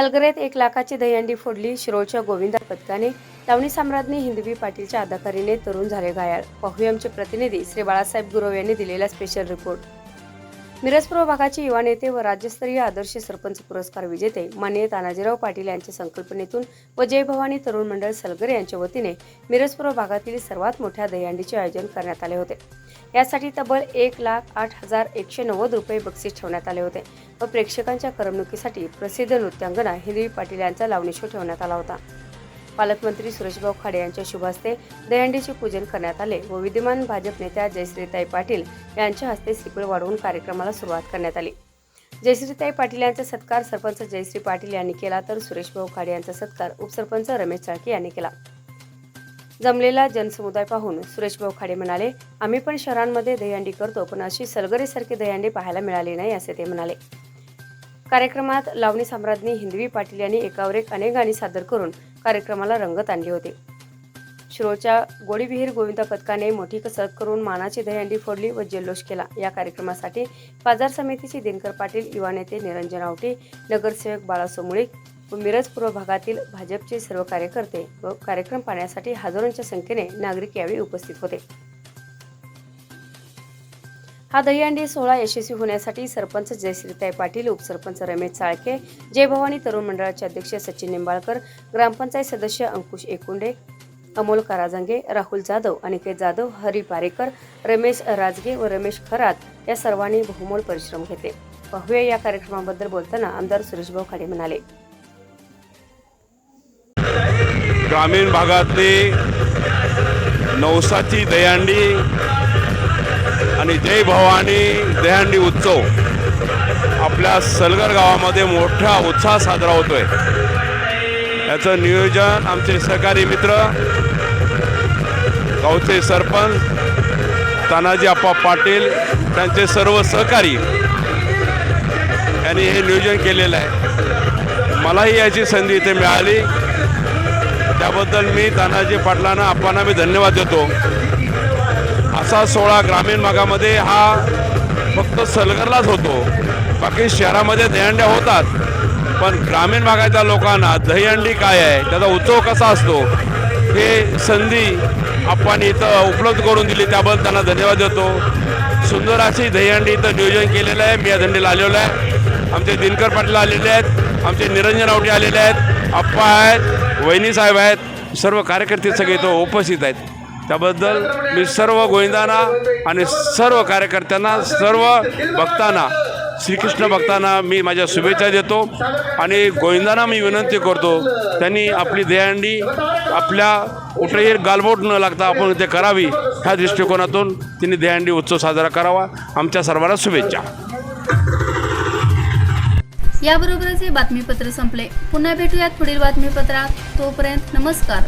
सलगरेत एक लाखाची दहीहंडी फोडली शिरोळच्या गोविंदा पथकाने. लावणी साम्राज्ञी हिंदवी पाटीलच्या अदाकारीने तरुण झाले घायाळ पाहूया आमचे प्रतिनिधी श्री बाळासाहेब गुरव यांनी दिलेला स्पेशल रिपोर्ट मिरजपूर्व भागाचे युवा नेते व राज्यस्तरीय आदर्श सरपंच पुरस्कार विजेते माननीय तानाजीराव पाटील यांच्या संकल्पनेतून व जय भवानी तरुण मंडळ सलगरे यांच्या वतीने मिरजपूर्व भागातील सर्वात मोठ्या दहीहंडीचे आयोजन करण्यात आले होते. यासाठी तब्बल एक लाख आठ हजार एकशे नव्वद रुपये बक्षीस ठेवण्यात आले होते व प्रेक्षकांच्या करमणुकीसाठी प्रसिद्ध नृत्यांगना हिंदवी पाटील यांचा लावणी शो ठेवण्यात आला होता. पालकमंत्री सुरेशभाऊ खाडे यांच्या शुभ हस्ते दहीहंडीचे पूजन करण्यात आले व विद्यमान भाजप नेत्या जयश्रीताई पाटील यांच्या हस्ते सिपळ वाढवून कार्यक्रमाला सुरुवात करण्यात आली. जयश्रीताई पाटील यांचा सत्कार सरपंच जयश्री पाटील यांनी केला तर सुरेशभाऊ खाडे यांचा सत्कार उपसरपंच रमेश चाळके यांनी केला. जमलेला जनसमुदाय पाहून सुरेशभाऊ खाडे म्हणाले आम्ही पण शहरांमध्ये दहीहंडी करतो पण अशी सलगरेसारखी दहीहंडी पाहायला मिळाली नाही असे ते म्हणाले. कार्यक्रमात लावणी साम्राज्ञी हिंदवी पाटील यांनी एकावर एक अनेक गाणी सादर करून कार्यक्रमाला रंगत आणली होती. श्रोच्या गोडीविहीर गोविंदा पथकाने मोठी कसरत करून मानाची दहीहंडी फोडली व जल्लोष केला. या कार्यक्रमासाठी बाजार समितीचे दिनकर पाटील युवा नेते निरंजन आवटे नगरसेवक बाळासोमुळीक व मिरज पूर्व भागातील भाजपचे सर्व कार्यकर्ते व कार्यक्रम पाहण्यासाठी हजारोंच्या संख्येने नागरिक यावेळी उपस्थित होते. हा दहीहंडी सोहळा यशस्वी होण्यासाठी सरपंच जयश्रीताई पाटील उपसरपंच रमेश चाळके जय भवानी तरुण मंडळाचे अध्यक्ष सचिन निंबाळकर ग्रामपंचायत सदस्य अंकुश एकुंडे अमोल काराजंगे राहुल जाधव अनिकेत जाधव हरी पारेकर रमेश राजगे व रमेश खरात या सर्वांनी बहुमोल परिश्रम घेतले. पाहूया या कार्यक्रमाबद्दल बोलताना आमदार सुरेशभाऊ खाडे म्हणाले. ग्रामीण भागातली नवसाची दयांडी आणि जय भवानी दहंडी उत्सव. आपल्या सलगर गावामध्ये मोठा उत्साह साजरा होतोय. याचं नियोजन आमचे सहकारी मित्र गावचे सरपंच तानाजी आप्पा पाटील त्यांचे सर्व सहकारी यांनी हे नियोजन केलेलं आहे. मलाही याची संधी इथे मिळाली. त्याबद्दल मी तानाजी पाटलांना आप्पांना मी धन्यवाद देतो. असा सोहळा ग्रामीण भागामध्ये हा फक्त सलगरलाच होतो. बाकी शहरामध्ये दहीहंड्या होतात. पण ग्रामीण भागाच्या लोकांना दहीहंडी काय आहे? त्याचा उत्सव कसा असतो? हे संधी आपण इथं उपलब्ध करून दिली. त्याबद्दल त्यांना धन्यवाद देतो. सुंदर अशी दहीहंडी इथं नियोजन केलेलं आहे. मी या दंडीला आलेलो आहे. आमचे दिनकर पाटील आलेले आहेत. आमचे निरंजन आवटे आलेले आहेत. आप्पा आहेत. वहिनी साहेब आहेत. सर्व कार्यकर्ते सगळे इथं उपस्थित आहेत. त्याबद्दल मी सर्व गोविंदांना आणि सर्व कार्यकर्त्यांना सर्व भक्तांना श्रीकृष्ण भक्तांना मी माझ्या शुभेच्छा देतो आणि गोविंदांना मी विनंती करतो त्यांनी आपली दहीहंडी आपल्या कुठेही गालबोट न लागता आपण ते करावी ह्या दृष्टिकोनातून त्यांनी दहीहंडी उत्सव साजरा करावा. आमच्या सर्वांना शुभेच्छा. याबरोबरच हे बातमीपत्र संपले. पुन्हा भेटूयात पुढील बातमीपत्रात. तोपर्यंत नमस्कार.